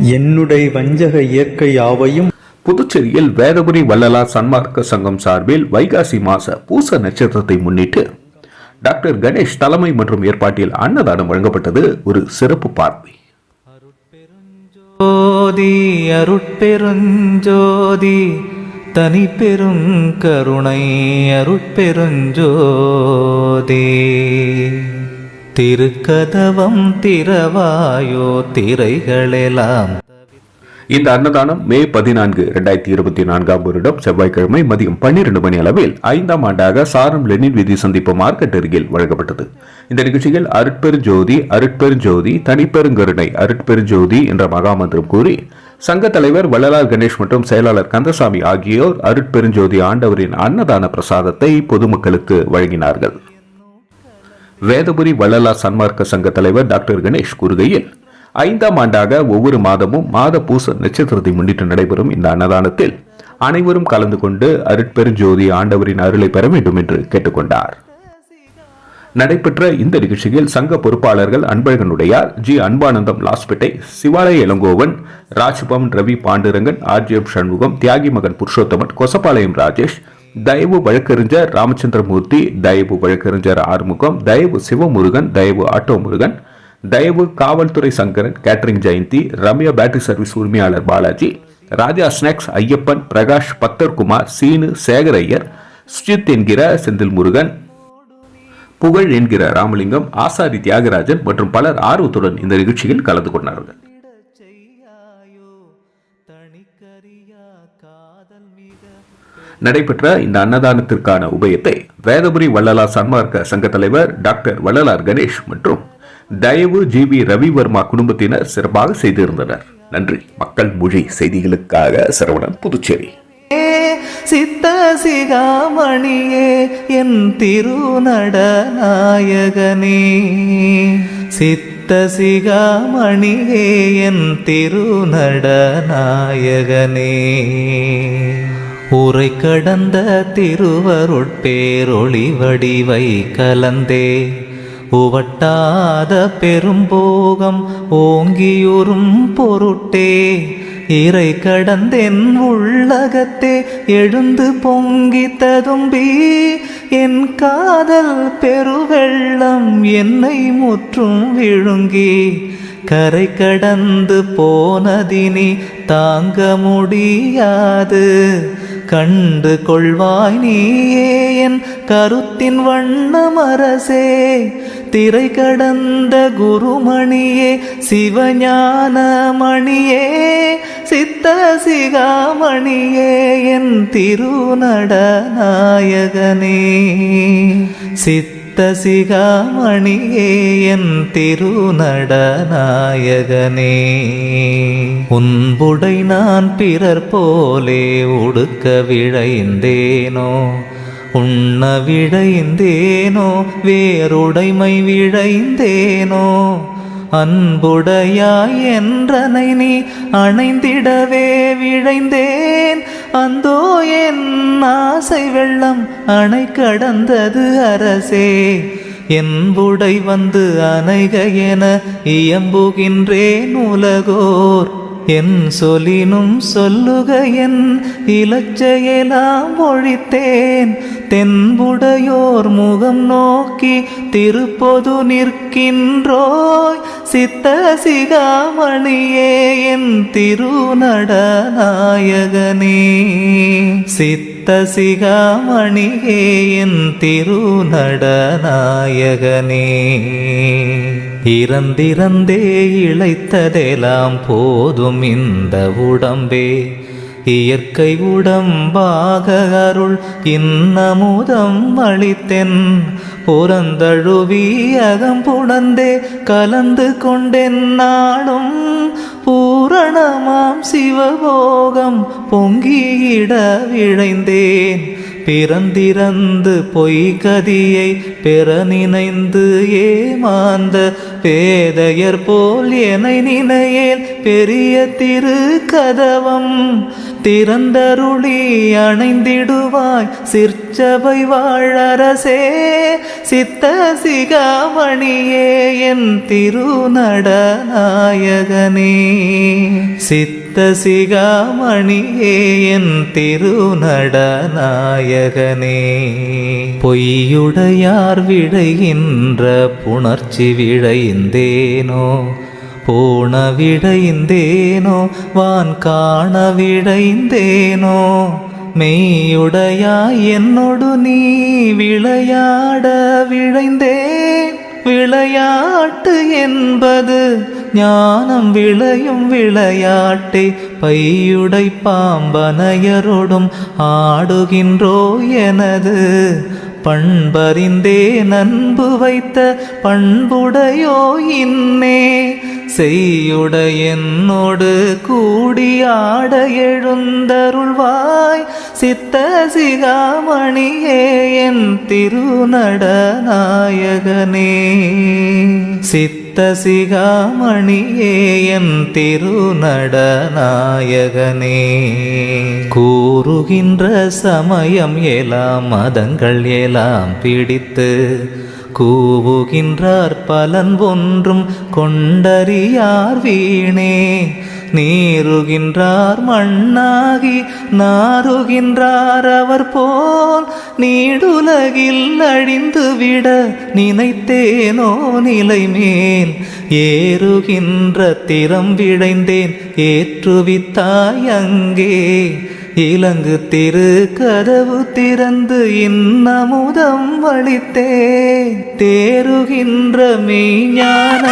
என்னுடைய வஞ்சக இயற்கை யாவையும் புதுச்சேரியில் வேதபுரி வள்ளலார் சன்மார்க்க சங்கம் சார்பில் வைகாசி மாச பூச நட்சத்திரத்தை முன்னிட்டு டாக்டர் கணேஷ் தலைமை மற்றும் ஏற்பாட்டில் அன்னதானம் வழங்கப்பட்டது ஒரு சிறப்பு பார்வை. ஜோதி அருட்பெருஞ்சோதி தனி பெருங்கருணை அருட்பெருஞ்சோதி. திருக்கதவம் திறவாயோ திரைகளெல்லாம் இந்த அன்னதானம் மே பதினான்கு இரண்டாயிரத்தி இருபத்தி நான்காம் வருடம் செவ்வாய்க்கிழமை மதியம் பன்னிரண்டு மணி அளவில் ஐந்தாம் ஆண்டாக சாரம் லெனின் விதி சந்திப்பு மார்க்கெட் அருகில் வழங்கப்பட்டது. இந்த நிகழ்ச்சியில் அருட்பெருஞ்சோதி அருட்பெருஞ்சோதி தனிப்பெருங்கருணை அருட்பெருஞ்சோதி என்ற மகாமந்திரம் கூறி சங்க தலைவர் வள்ளலார் கணேஷ் மற்றும் செயலாளர் கந்தசாமி ஆகியோர் அருட்பெருஞ்சோதி ஆண்டவரின் அன்னதான பிரசாதத்தை பொதுமக்களுக்கு வழங்கினார்கள். வேதபுரி வள்ளலா சன்மார்க்க சங்க தலைவர் டாக்டர் கணேஷ் கூறுகையில் ஐந்தாம் ஆண்டாக ஒவ்வொரு மாதமும் மாத பூச நட்சத்திரத்தை முன்னிட்டு நடைபெறும் இந்த அன்னதானத்தில் அனைவரும் கலந்து கொண்டு அருட்பெருஞ்சோதி ஆண்டவரின் அருளை பெற வேண்டும் என்று கேட்டுக்கொண்டார். நடைபெற்ற இந்த நிகழ்ச்சியில் சங்க பொறுப்பாளர்கள் அன்பழகனுடையார் ஜி. அன்பானந்தம் லாஸ்பேட்டை சிவாலய இளங்கோவன் ராஜ்பவன் ரவி பாண்டுரங்கன் ஆர்ஜிஎம் சண்முகம் தியாகி மகன் புருஷோத்தமன் கொசப்பாளையம் ராஜேஷ் தயவு வழக்கறிஞர் ராமச்சந்திரமூர்த்தி தயவு வழக்கறிஞர் ஆறுமுகம் தயவு சிவமுருகன் தயவு ஆட்டோ முருகன் தயவு காவல்துறை Sankaran catering Jayanthi Ramya battery service உரிமையாளர் பாலாஜி ராஜா ஸ்நாக்ஸ் ஐயப்பன் பிரகாஷ் பத்தர்குமார் சீனு சேகர் ஐயர் சுஜித் என்கிற செந்தில் முருகன் புகழ் என்கிற ராமலிங்கம் ஆசாரி தியாகராஜன் மற்றும் பலர் ஆர்வத்துடன் இந்த நிகழ்ச்சியில் கலந்து கொண்டார்கள். நடைபெற்ற இந்த அன்னதானத்திற்கான உபயத்தை வேதபுரி வள்ளலார் சன்மார்க்க சங்க தலைவர் டாக்டர் வள்ளலார் கணேஷ் மற்றும் தயவு ஜி வி ரவிவர்மா குடும்பத்தினர் சிறப்பாக செய்திருந்தனர். நன்றி. மக்கள் மொழி செய்திகளுக்காக சரவணன் புதுச்சேரி. சித்த சிகாமணியே என் திருநடநாயகனே. சித்த சிகாமணியே என் திருநடநாயகனே. உரை கடந்த திருவருட்பேரொளி வடிவை கலந்தே. உவட்டாத பெரும்போகம் ஓங்கியுறும் பொருட்டே. இறை கடந்தென் உள்ளகத்தே எழுந்து பொங்கி ததும்பி. என் காதல் பெருவெள்ளம் என்னை முற்றும் விழுங்கி. கரை கடந்து போனதினி தாங்க முடியாது. கண்டு கொள்வாய் நீயே என் கருத்தின் வண்ணமரசே. திரை கடந்த குருமணியே சிவஞான மணியே சித்த சிகாமணியே என் திருநடநாயகனே. சித்த சிகாமணியே என் திருநடநாயகனே. உன்புடை நான் பிறர் போலே உடுக்க விழைந்தேனோ உண்ண விழைந்தேனோ வேறுடைமை விழைந்தேனோ அன்புடையாய் என்றனை நீ அணைந்திடவே விழைந்தேன். அந்தோ என் ஆசை வெள்ளம் அணை கடந்தது அரசே. என்புடை வந்து அணைக என இயம்புகின்றேன் உலகோர். என் சொலினும் சொல்லுக என் இலச்சையெல்லாம் ஒழித்தேன். தென்புடையோர் முகம் நோக்கி திருப்பொது நிற்கின்றோய். சித்த சிகாமணியே என் திருநடநாயகனே. சித்த சிகாமணியே என் திருநடநாயகனே. இறந்திறந்தே இழைத்ததெல்லாம் போதும் இந்த உடம்பே. இயற்கை உடம்பாக அருள் இன்னமுதம் அளித்தென். புறந்தழுவி அகம்புணர்ந்தே கலந்து கொண்டென் நாளும். பூரணமாம் சிவபோகம் பொங்கியிட விழைந்தேன். பிறந்திறந்து பொய்கதியை பெற நினைந்து ஏமாந்த பேதையர் போல் என நினையேல் பெரிய திரு கதவம் திறந்தருளி அணைந்திடுவாய் சிற்சபை வாழரசே சித்த சிகாமணியே என் திருநடநாயகனே. சித்த சிகாமணியே என் திருநடநாயகனே. பொய்யுடையார் விழைகின்ற புணர்ச்சி விடைந்தேனோ போன விடைந்தேனோ வான் காண விடைந்தேனோ மெய்யுடையாய் என்னொடு நீ விளையாட விழைந்தேன். விளையாட்டு என்பது ஞானம் விளையும் விளையாட்டே. பையுடை பாம்பனையரோடும் ஆடுகின்றோ எனது பண்பறிந்தே நண்பு வைத்த பண்புடையோ இன்னே. செய்யுட என்னோடு கூடியாட எழுந்தருள்வாய். சித்த சிகாமணியே என் திருநடநாயகனே. சித்த சிகாமணியே என் திருநடநாயகனே. கூறுகின்ற சமயம் எலாம் மதங்கள் எலாம் பிடித்து கூவுகின்றார் பலன் ஒன்றும் கொண்டறியார் வீணே. நீருகின்றார் மண்ணாகி நாருகின்றார் அவர் போல் நீடுலகில் அழிந்துவிட நினைத்தேனோ நிலைமேல். ஏறுகின்ற திறம் விழைந்தேன் ஏற்றுவித்தாய் அங்கே. இலங்கு திரு கதவு திறந்து இன்னமுதம் வழித்தே தேருகின்ற மெய்ஞான